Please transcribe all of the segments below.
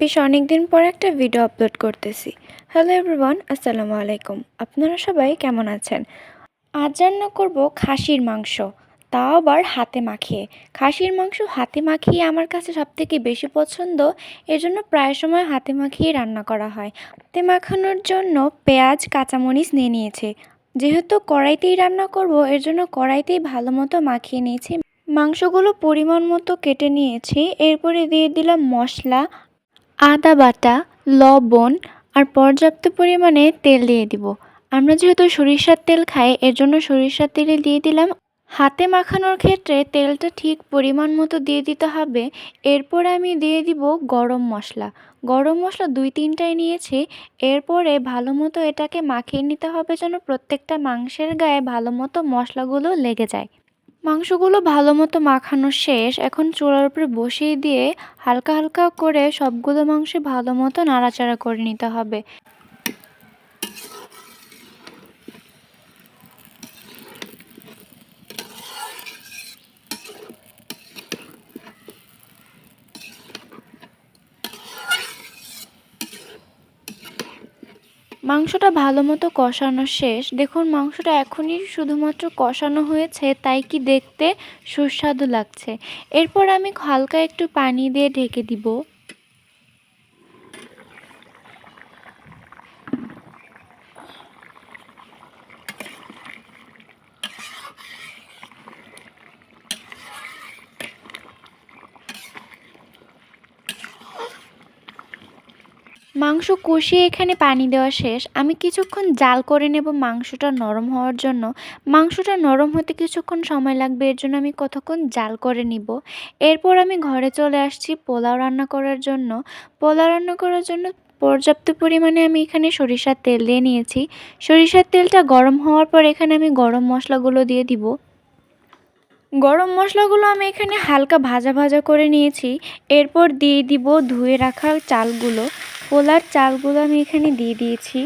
বেশ অনেক দিন পর একটা ভিডিও আপলোড করতেছি। হ্যালো এভরিওয়ান আসসালামু আলাইকুম। আপনারা সবাই কেমন আছেন? আজ রান্না করব খাসির মাংস। তাও আবার হাতে মাখিয়ে। খাসির মাংস হাতে মাখিয়ে আমার কাছে সবথেকে বেশি পছন্দ। এজন্য প্রায় সময় হাতে মাখিয়ে রান্না করা হয়। হাতে মাখানোর জন্য পেঁয়াজ, কাঁচামরিচ নিয়ে নিয়েছে। যেহেতু কড়াইতেই রান্না করব, এর জন্য কড়াইতেই ভালো মতো মাখিয়ে নিয়েছি। মাংসগুলো পরিমাণ মতো কেটে নিয়েছি। এরপরে দিয়ে দিলাম মশলা আদা বাটা, লবণ আর পর্যাপ্ত পরিমাণে তেল দিয়ে দিব। আমরা যেহেতু সরিষার তেল খাই, এর জন্য সরিষার তেলে দিয়ে দিলাম। হাতে মাখানোর ক্ষেত্রে তেলটা ঠিক পরিমাণ মতো দিয়ে দিতে হবে। এরপর আমি দিয়ে দিব গরম মশলা। গরম মশলা দুই তিনটাই নিয়েছি। এরপরে ভালো মতো এটাকে মাখিয়ে নিতে হবে যেন প্রত্যেকটা মাংসের গায়ে ভালো মতো মশলাগুলো লেগে যায়। মাংসগুলো ভালো মতো মাখানো শেষ। এখন চোড়ার উপরে বসিয়ে দিয়ে হালকা হালকা করে সবগুলো মাংস ভালো মতো নাড়াচাড়া করে নিতে হবে। মাংসটা ভালো মতো কষানো শেষ। দেখুন, মাংসটা এখনই শুধুমাত্র কষানো হয়েছে, তাই কি দেখতে সুস্বাদু লাগছে। এরপর আমি হালকা একটু পানি দিয়ে ঢেকে দিব। মাংস কষিয়ে এখানে পানি দেওয়া শেষ। আমি কিছুক্ষণ জাল করে নেব মাংসটা নরম হওয়ার জন্য। মাংসটা নরম হতে কিছুক্ষণ সময় লাগবে, এর জন্য আমি কতক্ষণ জাল করে নিব। এরপর আমি ঘরে চলে আসছি পোলাও রান্না করার জন্য। পোলাও রান্না করার জন্য পর্যাপ্ত পরিমাণে আমি এখানে সরিষার তেল দিয়ে নিয়েছি। সরিষার তেলটা গরম হওয়ার পর এখানে আমি গরম মশলাগুলো দিয়ে দিব। গরম মশলাগুলো আমি এখানে হালকা ভাজা ভাজা করে নিয়েছি। এরপর দিয়ে দিব ধুয়ে রাখা চালগুলো। পোলার চালগুলো আমি এখানে দিয়ে দিয়েছি।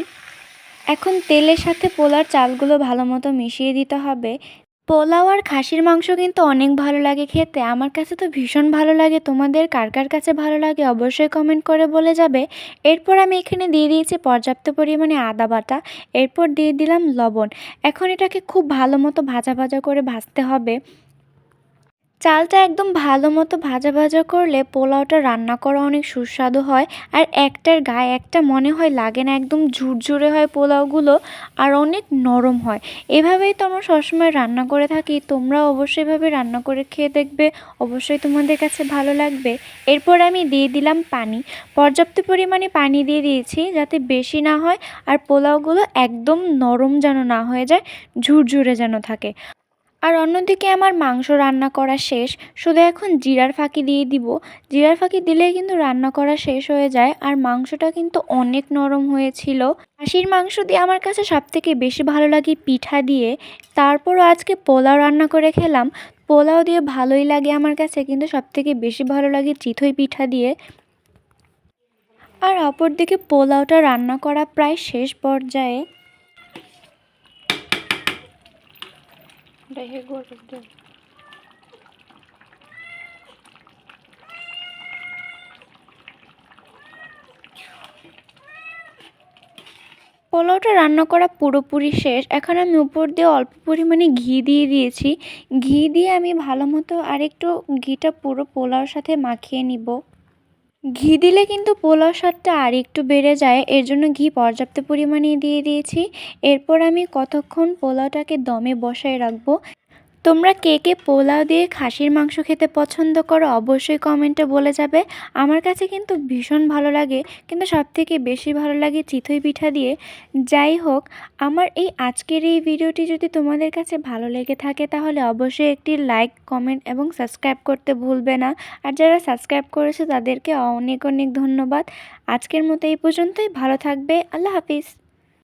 এখন তেলের সাথে পোলার চালগুলো ভালো মতো মিশিয়ে দিতে হবে। পোলাও আর খাসির মাংস কিন্তু অনেক ভালো লাগে খেতে। আমার কাছে তো ভীষণ ভালো লাগে। তোমাদের কার কার কাছে ভালো লাগে অবশ্যই কমেন্ট করে বলে যাবে। এরপর আমি এখানে দিয়ে দিয়েছি পর্যাপ্ত পরিমাণে আদা বাটা। এরপর দিয়ে দিলাম লবণ। এখন এটাকে খুব ভালো মতো ভাজা ভাজা করে ভাজতে হবে। চালটা একদম ভালো মতো ভাজা ভাজা করলে পোলাওটা রান্না করা অনেক সুস্বাদু হয় আর একটার গায়ে একটা মনে হয় লাগে না, একদম ঝুরঝুরে হয় পোলাওগুলো আর অনেক নরম হয়। এভাবেই তো আমরা সবসময় রান্না করে থাকি তোমরা অবশ্যই এভাবে রান্না করে খেয়ে দেখবে, অবশ্যই তোমাদের কাছে ভালো লাগবে। এরপর আমি দিয়ে দিলাম পানি। পর্যাপ্ত পরিমাণে পানি দিয়ে দিয়েছি যাতে বেশি না হয় আর পোলাওগুলো একদম নরম যেন না হয়ে যায়, ঝুরঝুরে যেন থাকে। আর অন্যদিকে আমার মাংস রান্না করা শেষ, শুধু এখন জিরার ফাঁকি দিয়ে দিব। জিরার ফাঁকি দিলেই কিন্তু রান্না করা শেষ হয়ে যায়, আর মাংসটা কিন্তু অনেক নরম হয়েছিল। খাসির মাংস দিয়ে আমার কাছে সবথেকে বেশি ভালো লাগে পিঠা দিয়ে। তারপরও আজকে পোলাও রান্না করে খেলাম। পোলাও দিয়ে ভালোই লাগে আমার কাছে, কিন্তু সবথেকে বেশি ভালো লাগে চিথই পিঠা দিয়ে। আর অপরদিকে পোলাওটা রান্না করা প্রায় শেষ পর্যায়ে। রেখে গরুর ডিম পোলাওটা রান্না করা পুরোপুরি শেষ। এখন আমি উপর দিয়ে অল্প পরিমাণে ঘি দিয়ে দিয়েছি। ঘি দিয়ে আমি ভালো মতো আরেকটু ঘিটা পুরো পোলাওর সাথে মাখিয়ে নিব। ঘি দিলে কিন্তু পোলাও স্বাদটা আর একটু বেড়ে যায়, এর জন্য ঘি পর্যাপ্ত পরিমাণে দিয়ে দিয়েছি। এরপর আমি কতক্ষণ পোলাওটাকে দমে বসায় রাখব? তোমরা কে কে পোলাও দিয়ে খাসির মাংস খেতে পছন্দ করো অবশ্যই কমেন্টে বলে যাবে। আমার কাছে কিন্তু ভীষণ ভালো লাগে, কিন্তু সবথেকে বেশি ভালো লাগে চিতই পিঠা দিয়ে। যাই হোক, আমার এই আজকের এই ভিডিওটি যদি তোমাদের কাছে ভালো লেগে থাকে, তাহলে অবশ্যই একটি লাইক, কমেন্ট এবং সাবস্ক্রাইব করতে ভুলবে না। আর যারা সাবস্ক্রাইব করেছে, তাদেরকে অনেক অনেক ধন্যবাদ। আজকের মতো এই পর্যন্তই, ভালো থাকবে, আল্লাহ হাফিজ।